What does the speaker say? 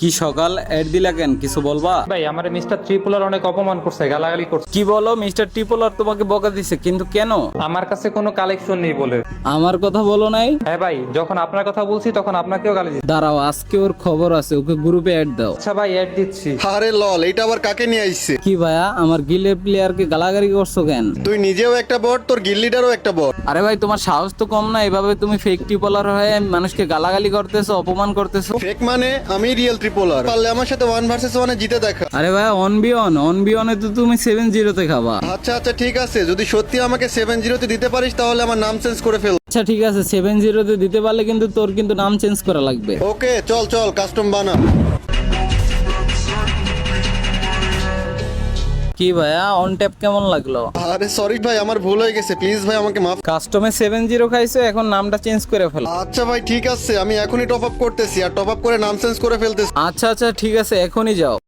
কি সকাল? এড দিলা কেন? কিছু বলবা? ভাই আমার মিস্টার ত্রিপুলার অনেক অপমান করছে গালাগালি করছে। কি বলো? মিস্টার ট্রিপলার তোমাকে বকা দিছে কিন্তু কেন? আমার কাছে কোনো কালেকশন নেই বলে। আমার কথা বলো নাই? হ্যাঁ ভাই যখন আপনার কথা বলছি তখন আপনাকেও গালি দিচ্ছি। দাঁড়াও আজকে ওর খবর আছে ওকে গ্রুপে অ্যাড দাও। আচ্ছা ভাই অ্যাড দিচ্ছি। আরে লল এটা আবার কাকে নিয়ে আইছে? কি ভাইয়া আমার গিলের প্লেয়ারকে গালাগালি করছ কেন? তুই নিজেও একটা বট তোর গিল্লিডারও একটা বট। আরে ভাই তোমার সাহস তো কম না এভাবে তুমি ফেক ট্রিপলার হয়ে মানুষকে গালাগালি করতেছো অপমান করতেছো। ফেক মানে আমি রিয়েল ট্রিপোলার পারলে আমার সাথে ওয়ান ভার্সেস ওয়ানে জিতে দেখা। আরে ভাই অন বি অন অন বি অনে তো তুমি সেভেন জিরোতে খাবা। আচ্ছা আচ্ছা ঠিক আছে। যদি সত্যি আমাকে সেভেন জিরোতে দিতে পারিস তাহলে আমার নাম চেঞ্জ করে ফেল। আচ্ছা ঠিক আছে। সেভেন জিরোতে দিতে পারলে কিন্তু তোর কিন্তু নাম চেঞ্জ করা লাগবে। ওকে চল চল কাস্টম বানা। কি ভাইয়া? অন ট্যাপ কেমন লাগল? আরে সরি ভাই আমার ভুল হয়ে গেছে। প্লিজ ভাই আমাকে মাফ কাস্টমে সেভেন জিরো খাইছো এখন নামটা চেঞ্জ করে ফেলো। আচ্ছা ভাই ঠিক আছে। আমি এখনই টপ আপ করতেছি আর টপ আপ করে নাম চেঞ্জ করে ফেলতেছি। আচ্ছা আচ্ছা ঠিক আছে এখনই যাও।